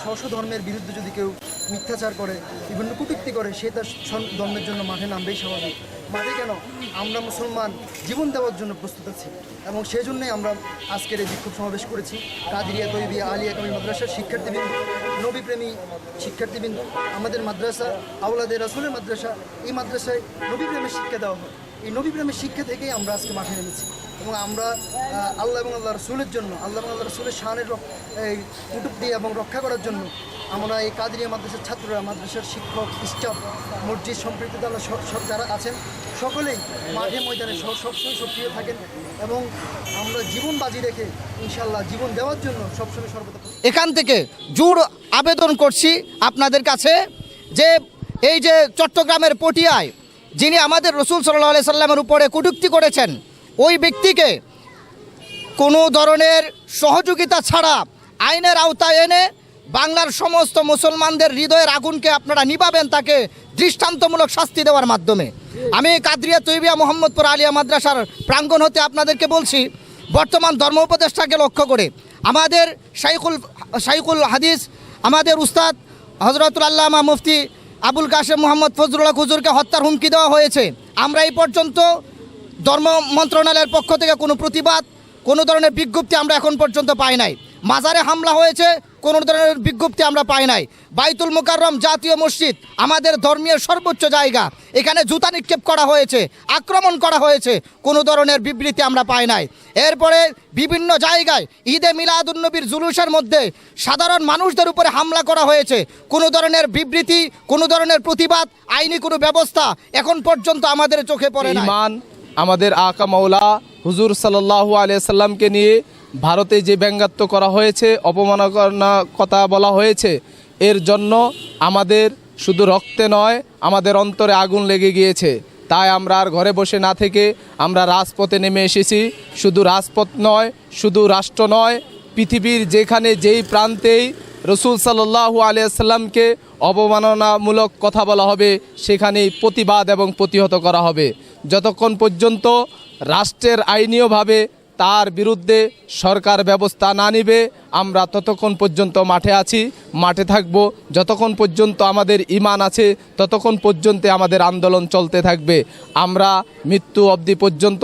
স্বস্ব ধর্মের বিরুদ্ধে যদি কেউ মিথ্যাচার করে, বিভিন্ন কুটুক্তি করে, সে তার ধর্মের জন্য মাঠে নামবেই স্বাভাবিক। মাঠে কেন? আমরা মুসলমান, জীবন দেওয়ার জন্য প্রস্তুত আছি। এবং সেই জন্যই আমরা আজকের এই বিক্ষোভ সমাবেশ করেছি। কাদিরিয়া তৈবিয়া আলিয়া কামি মাদ্রাসার শিক্ষার্থীবৃন্দ, নবীপ্রেমী শিক্ষার্থীবৃন্দ, আমাদের মাদ্রাসা আউলাদে রাসুলের মাদ্রাসা, এই মাদ্রাসায় নবীপ্রেমের শিক্ষা দেওয়া হয় এই নবীপ্রেমের শিক্ষা থেকেই আমরা আজকে মাঠে নেমেছি। এবং আমরা আল্লাহ এবং আল্লাহ রসুলের জন্য, আল্লাহ এবং আল্লাহ রসুলের শানের এই এই দিয়ে এবং রক্ষা করার জন্য আমরা এই কাদিরিয়া মাদ্রাসার ছাত্ররা, মাদ্রাসার শিক্ষক, স্টাফ, মসজিদ সম্পৃক্ত দলের সব যারা আছেন, সকলেই মাঠে ময়দানে সবসময় সক্রিয় থাকেন এবং আমরা জীবন বাজি রেখে ইনশাল্লাহ জীবন দেওয়ার জন্য সবসময় সর্বদা এখান থেকে জোর আবেদন করছি আপনাদের কাছে যে এই যে চট্টগ্রামের পটিয়ায় যিনি আমাদের রসুল সাল্লাহ সাল্লামের উপরে কটূক্তি করেছেন, ওই ব্যক্তিকে কোনো ধরনের সহযোগিতা ছাড়া আইনের আওতায় এনে বাংলার সমস্ত মুসলমানদের হৃদয়ের আগুনকে আপনারা নিভাবেন তাকে দৃষ্টান্তমূলক শাস্তি দেওয়ার মাধ্যমে। আমি কাদরিয়া তৈবিয়া মোহাম্মদপুর আলিয়া মাদ্রাসার প্রাঙ্গণ হতে আপনাদেরকে বলছি, বর্তমান ধর্ম উপদেষ্টাকে লক্ষ্য করে আমাদের শাইকুল শাইকুল হাদিস, আমাদের উস্তাদ হজরতুল আল্লামা মুফতি আবুল কাশেম মোহাম্মদ ফজরুল্লাহ হুজুরকে হত্যার হুমকি দেওয়া হয়েছে। আমরা এই পর্যন্ত ধর্ম মন্ত্রণালয়ের পক্ষ থেকে কোনো প্রতিবাদ, কোনো ধরনের বিজ্ঞপ্তি আমরা এখন পর্যন্ত পাই নাই। মাজারে হামলা হয়েছে কোনো ধরনের বিজ্ঞপ্তি আমরা পাই নাই। বাইতুল মোকাররম জাতীয় মসজিদ আমাদের ধর্মীয় সর্বোচ্চ জায়গা। এখানে জুতা নিক্ষেপ করা হয়েছে, আক্রমণ করা হয়েছে, কোনো ধরনের বিবৃতি আমরা পাই নাই। এরপরে বিভিন্ন জায়গায় ঈদে মিলাদুন্নবীর জুলুসের মধ্যে সাধারণ মানুষদের উপরে হামলা করা হয়েছে। কোনো ধরনের বিবৃতি, কোনো ধরনের প্রতিবাদ, আইনি কোনো ব্যবস্থা এখন পর্যন্ত আমাদের চোখে পড়ে না আমাদের আকা মাওলা হুজুর সাল্লাল্লাহু আলিয়া সাল্লামকে নিয়ে ভারতে যে ব্যঙ্গাত্ব করা হয়েছে অপমাননা কথা বলা হয়েছে, এর জন্য আমাদের শুধু রক্তে নয়, আমাদের অন্তরে আগুন লেগে গিয়েছে। তাই আমরা আর ঘরে বসে না থেকে আমরা রাজপথে নেমে এসেছি। শুধু রাজপথ নয়, শুধু রাষ্ট্র নয়, পৃথিবীর যেখানে যেই প্রান্তেই রসুল সাল্লাহু আলিয়াল্লামকে অবমাননামূলক কথা বলা হবে, সেখানেই প্রতিবাদ এবং প্রতিহত করা হবে। যতক্ষণ পর্যন্ত রাষ্ট্রের আইনীয়ভাবে তার বিরুদ্ধে সরকার ব্যবস্থা না নিবে। আমরা ততক্ষণ পর্যন্ত মাঠে আছি, মাঠে থাকব। যতক্ষণ পর্যন্ত আমাদের ইমান আছে, ততক্ষণ পর্যন্ত আমাদের আন্দোলন চলতে থাকবে। আমরা মৃত্যু অবধি পর্যন্ত